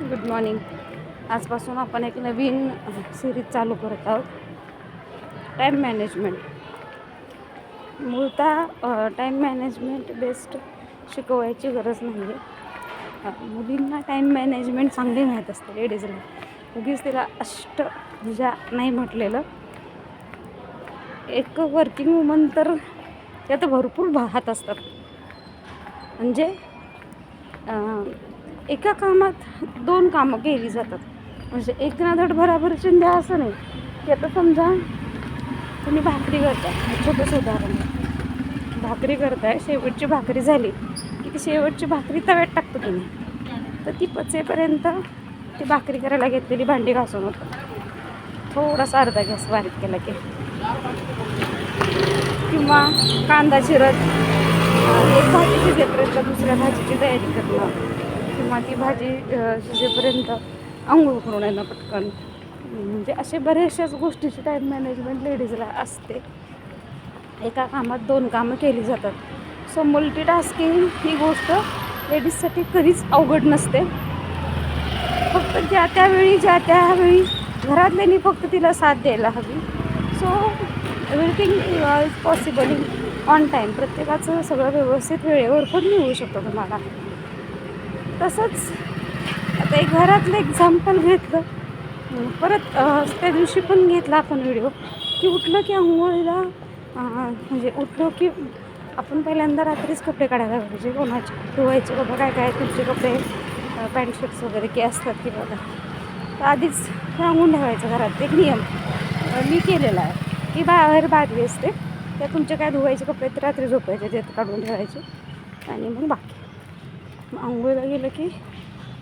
Good morning आजपासून आपण एक नवीन सिरीज चालू करत आहोत. टाईम मॅनेजमेंट मूळतः टाईम मॅनेजमेंट बेस्ट शिकवायची गरज नाही आहे मुलींना टाईम मॅनेजमेंट चांगली माहीत असते लेडीजला उगीच तिला अष्ट अष्टभुजा नाही म्हटलेलं. एक वर्किंग वुमन तर त्यात भरपूर भा- हात असतात. म्हणजे एका कामात दोन कामं केली जातात. म्हणजे एक ना धड भराभर चिंध्या असं नाही. की आता समजा तुम्ही भाकरी करताय. छोटंसं उदाहरण भाकरी करताय शेवटची भाकरी झाली की ती शेवटची भाकरी तव्यात टाकतो तुम्ही. तर ती पचेपर्यंत ती भाकरी करायला घेतलेली भांडी घासून होतं थोडासा अर्धा गॅस बारीक केला की. किंवा कांदा चिरत एक भाजी शिजेपर्यंत दुसऱ्या भाजीची तयारी करणं. किंवा ती भाजी शिजेपर्यंत आंघोळ करून येणं पटकन. म्हणजे असे बऱ्याचशाच गोष्टीची टाईम मॅनेजमेंट लेडीजला असते. एका कामात दोन कामं केली जातात. सो मल्टीटास्किंग ही गोष्ट लेडीजसाठी कधीच अवघड नसते. फक्त ज्या त्यावेळी ज्या त्यावेळी घरातल्यांनी फक्त तिला साथ द्यायला हवी. So everything is possible in on time प्रत्येकाचं सगळं व्यवस्थित वेळेवर पण मिळू शकतं तुम्हाला. तसंच आता एक घरातलं एक्झाम्पल घेतलं. परत त्या दिवशी पण घेतला आपण व्हिडिओ की उठलं की आंघोळीला म्हणजे उठलो की आपण पहिल्यांदा रात्रीच कपडे काढायला पाहिजे कोणाचे धुवायचे बाबा काय काय तुमचे कपडे पॅन्ट शर्ट्स वगैरे की असतात की बघा. तर आधीच रांगून ठेवायचं घरात. एक नियम. मी केलेला आहे. की बाहेर बादली असते. त्या तुमचे काय धुवायचे कपडे तर रात्री झोपायचे ते काढून ठेवायचे. आणि मग बाकी. आंघोळीला गेलं की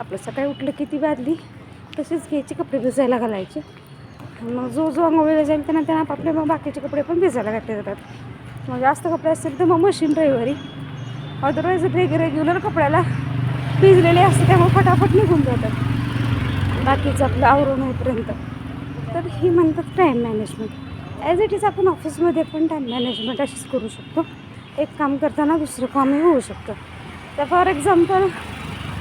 आपलं सकाळी उठलं की ती बादली तसेच घ्यायचे कपडे भिजायला घालायचे. मग जो जो आंघोळीला जाईल त्यांना त्यांना आपले मग बाकीचे कपडे पण भिजायला घातले जातात. मग जास्त कपडे असतील तर मग मशीन ड्रायव्हरी अदरवाईज रेग रेग्युलर कपड्याला भिजलेले असते त्यामुळे फटाफट निघून जातात. बाकीचं आपलं आवरून होईपर्यंत. तर ही म्हणतात time management as it is आपण ऑफिसमध्ये पण टाईम मॅनेजमेंट अशीच करू शकतो. एक काम करताना दुसरं कामही होऊ शकतं. तर फॉर एक्झाम्पल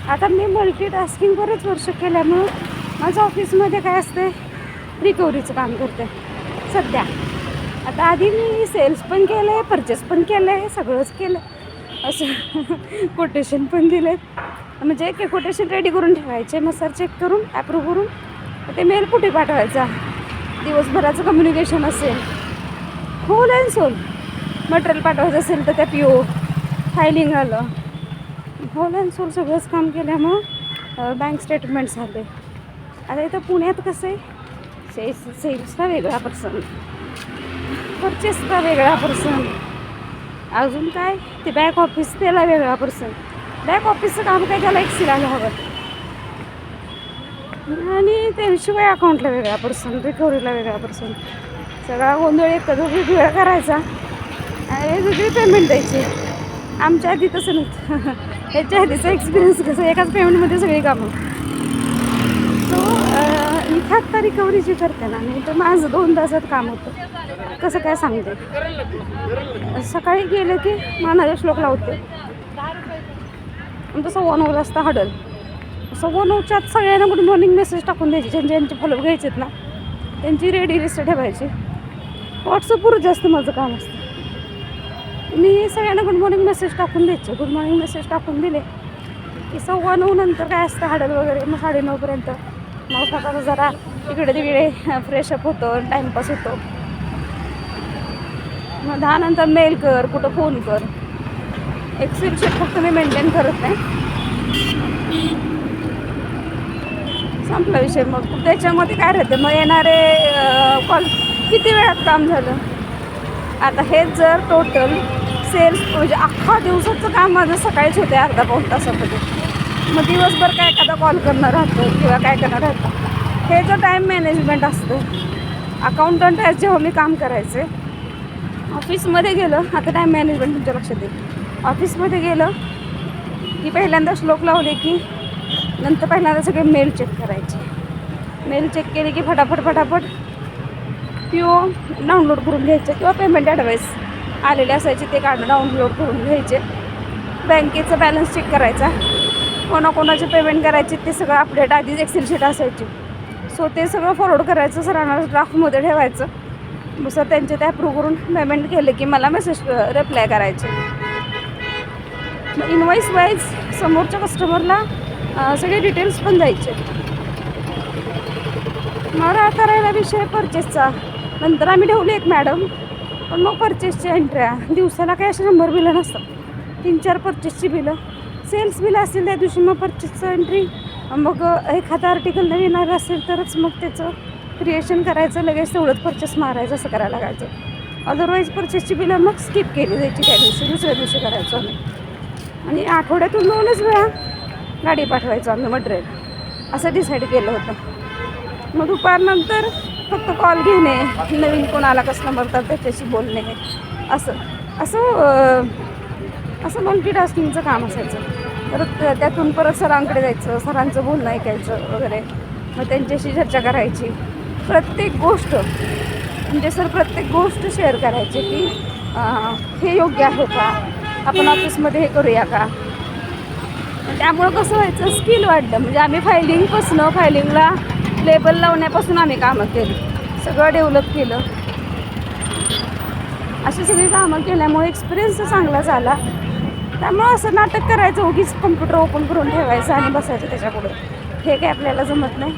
आता मी मल्टीटास्किंग बरेच वर्ष केल्यामुळं माझं ऑफिसमध्ये काय असते रिकव्हरीचं काम करते सध्या. आता आधी मी सेल्स पण केलं आहे परचेस पण केलं आहे सगळंच केलं असं कोटेशन पण दिले म्हणजे एक कोटेशन रेडी करून ठेवायचे मग सर चेक करून ॲप्रूव्ह करून ते मेल कुठे पाठवायचा? दिवसभराचं कम्युनिकेशन असेल. होल अँड सोल मटेरियल पाठवायचं असेल तर त्या पी ओ फायलिंग आलं. होल अँड सोल सगळंच काम केल्यामुळं बँक स्टेटमेंट झाले. आता इथं पुण्यात कसं आहे? सेल्स सेल्सचा वेगळा पर्सन परचेसचा वेगळा पर्सन अजून काय? ते बॅक ऑफिस त्याला वेगळा पर्सन बॅक ऑफिसचं काम काय त्याला एक्सिलायला हवं? आणि त्याशिवाय अकाउंटला वेगळा पर्सन रिकव्हरीला वेगळा पर्सन सगळा गोंधळ एक वेगळा करायचा. आणि वेगळी पेमेंट द्यायची. आमच्या आधी तसं नव्हतं. ह्याच्या आधीचा एक्सपिरियन्स कसं एकाच पेमेंटमध्ये सगळी कामं. सो इथं आत्ता रिकव्हरी जी करते ना मी तर माझं दोन तासात काम होतं. कसं काय सांगते? सकाळी गेलं की मानाच्या श्लोक लावते. तसं वन वाजता हडल सव्वा नऊच्या आत सगळ्यांना गुड मॉर्निंग मेसेज टाकून द्यायचे. ज्यांचे ज्यांचे फॉलोअप घ्यायचे आहेत ना त्यांची रेडी लिस्ट ठेवायची. व्हॉट्सअपवर जास्त माझं काम असतं. मी सगळ्यांना गुड मॉर्निंग मेसेज टाकून द्यायचे. गुड मॉर्निंग मेसेज टाकून दिले. की सव्वा नऊ नंतर काय असतं हाडल वगैरे? मग साडेनऊपर्यंत मग स्वतःचा जरा इकडे तिकडे फ्रेशअप होतो टाईमपास होतो. मग दहा नंतर मेल कर कुठं फोन कर. एक्सेल शीट फक्त मी मेंटेन करत नाही. संपला विषय मग. त्याच्यामध्ये काय राहते? मग येणारे कॉल किती वेळात काम झालं? आता हे जर टोटल सेल्स म्हणजे अख्खा दिवसाचं काम माझं सकाळीच होते अर्धा पाऊन तासामध्ये. मग दिवसभर काय एखादा कॉल करणं राहतो किंवा काय करणं राहतं. हे जर टाईम मॅनेजमेंट असतं. अकाउंटंट आहे जेव्हा मी काम करायचे. ऑफिसमध्ये गेलं आता टाईम मॅनेजमेंट तुमच्या लक्षात येईल. ऑफिसमध्ये गेलं की पहिल्यांदा श्लोक लावले की नंतर पहिल्यांदा सगळे मेल चेक करायचे. मेल चेक केले की फटाफट फटाफट किंवा डाउनलोड करून घ्यायचं किंवा पेमेंट ॲडवाईस आलेले असायचे ते काढून डाउनलोड करून घ्यायचे. बँकेचा बॅलन्स चेक करायचा. कोणाकोणाचे पेमेंट करायचे ते सगळं अपडेट आधीच एक्सेल शीट असायची. सो ते सगळं फॉरवर्ड करायचं सरांना ड्राफ्टमध्ये ठेवायचं. मग सर त्यांचे ते अप्रूव्ह करून पेमेंट केलं की मला मेसेज रिप्लाय करायचे. मग इनवाईस वाईज समोरच्या कस्टमरला सगळे डिटेल्स पण द्यायचे. मग आता विषय परचेसचा नंतर आम्ही ठेवली एक मॅडम पण मग परचेसच्या एंट्र्या दिवसाला काही असे शंभर बिलं नसतात. तीन चार परचेसची बिलं. सेल्स बिलं असतील त्या दिवशी मग परचेसचं एंट्री मग एखादा आर्टिकल नवीन आलं असेल तरच मग त्याचं क्रिएशन करायचं लगेच तेवढंच परचेस मारायचं असं करायला लागायचं. अदरवाईज परचेसची बिलं मग स्किप केली जायची त्या दिवशी दुसऱ्या दिवशी करायचो आम्ही. आणि आठवड्यातून दोनच वेळा गाडी पाठवायचो आम्ही मटेरियल असं डिसाईड केलं होतं. मग दुपारनंतर फक्त कॉल घेणे नवीन कोणाला कस्टमर तर त्याच्याशी बोलणे असं. असं असं मल्टी टास्किंगचं काम असायचं. परत त्यातून परत सरांकडे जायचं सरांचं बोलणं ऐकायचं वगैरे. मग त्यांच्याशी चर्चा करायची. प्रत्येक गोष्ट म्हणजे सर प्रत्येक गोष्ट शेअर करायची की हे योग्य आहे का? आपण ऑफिसमध्ये हे करूया का? त्यामुळं कसं व्हायचं? स्किल वाढलं. म्हणजे आम्ही फायलिंगपासनं फायलिंगला लेबल लावण्यापासून आम्ही कामं केली. सगळं डेव्हलप केलं. अशी सगळी कामं केल्यामुळे एक्सपिरियन्स चांगला झाला. त्यामुळं असं नाटक करायचं उगीच कम्प्युटर ओपन करून ठेवायचं आणि बसायचं त्याच्यापुढे. हे काय आपल्याला जमत नाही.